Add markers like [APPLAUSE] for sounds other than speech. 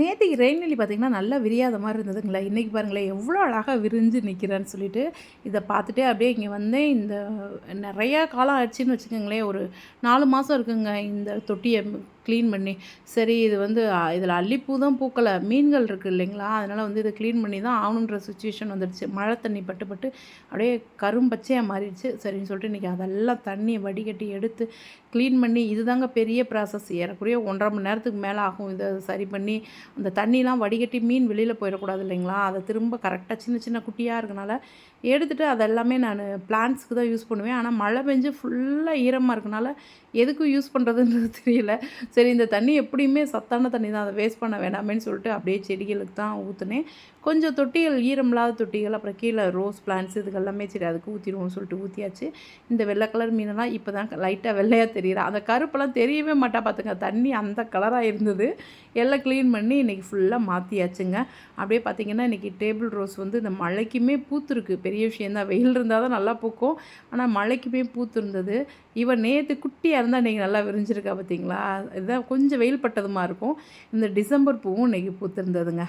நேற்றுக்கு ரெயின்லி பார்த்திங்கன்னா நல்லா விரியாத மாதிரி இருந்ததுங்களா. இன்றைக்கி பாருங்களேன் எவ்வளோ அழகாக விரிஞ்சு நிற்கிறேன்னு சொல்லிட்டு இதை பார்த்துட்டே அப்படியே இங்கே வந்தேன் இந்த நிறையா காலம் ஆச்சுன்னு வச்சுக்கோங்களேன் ஒரு நாலு மாதம் இருக்குங்க இந்த தொட்டியை க்ளீன் பண்ணி. சரி இது வந்து இதில் அல்லிப்பூ தான் பூக்கலை மீன்கள் இருக்குது இல்லைங்களா? அதனால் வந்து இதை க்ளீன் பண்ணி தான் ஆகணுன்ற சுச்சுவேஷன் வந்துடுச்சு. மழை தண்ணி பட்டு பட்டு அப்படியே கரும்பச்சையாக மாறிடுச்சு. சரின்னு சொல்லிட்டு இன்றைக்கி அதெல்லாம் தண்ணியை வடிகட்டி எடுத்து க்ளீன் பண்ணி இதுதாங்க பெரிய ப்ராசஸ் ஏறக்குறைய ஒன்றரை மணி நேரத்துக்கு மேலே ஆகும் இதை சரி பண்ணி. அந்த தண்ணிலாம் வடிகட்டி மீன் வெளியில் போயிடக்கூடாது இல்லைங்களா? அதை திரும்ப கரெக்டாக சின்ன சின்ன குட்டியாக இருக்கனால எடுத்துகிட்டு அதெல்லாமே நான் பிளான்ட்ஸ்க்கு தான் யூஸ் பண்ணுவேன். ஆனால் மழை பெஞ்சு ஃபுல்லாக ஈரமாக இருக்கனால எதுக்கும் யூஸ் பண்ணுறதுன்றது [LAUGHS] தெரியல. சரி இந்த தண்ணி எப்படியுமே சத்தான தண்ணி தான். அதை வேஸ்ட் பண்ண வேணாமேன்னு சொல்லிட்டு அப்படியே செடிகளுக்கு தான் ஊற்றுனேன் கொஞ்சம் தொட்டிகள் ஈரமில்லாத தொட்டிகள் அப்புறம் கீழே ரோஸ் பிளான்ட்ஸ் இதுக்கு எல்லாமே சரி அதுக்கு ஊற்றிடுவோம்னு சொல்லிட்டு ஊற்றியாச்சு இந்த வெள்ளை கலர் மீனெல்லாம் இப்போ தான் லைட்டாக வெள்ளையாக தெரியுறா அந்த கருப்பெல்லாம் தெரியவே மாட்டா பார்த்துங்க தண்ணி அந்த கலராக இருந்தது. எல்லாம் க்ளீன் பண்ணி பண்ணி இன்றைக்கி ஃபுல்லாக மாற்றியாச்சுங்க அப்படியே பார்த்திங்கன்னா இன்றைக்கி டேபிள் ரோஸ் வந்து இந்த மழைக்குமே பூத்துருக்கு. பெரிய விஷயந்தான் வெயில் இருந்தால் தான் நல்லா பூக்கும். ஆனால் மழைக்குமே பூத்துருந்தது. இவன் நேற்று குட்டியாக இருந்தால் இன்றைக்கி நல்லா விரிஞ்சிருக்கா பார்த்தீங்களா இதுதான் கொஞ்சம் வெயில் பட்டதுமா இருக்கும். இந்த டிசம்பர் பூவும் இன்றைக்கி பூத்துருந்ததுங்க.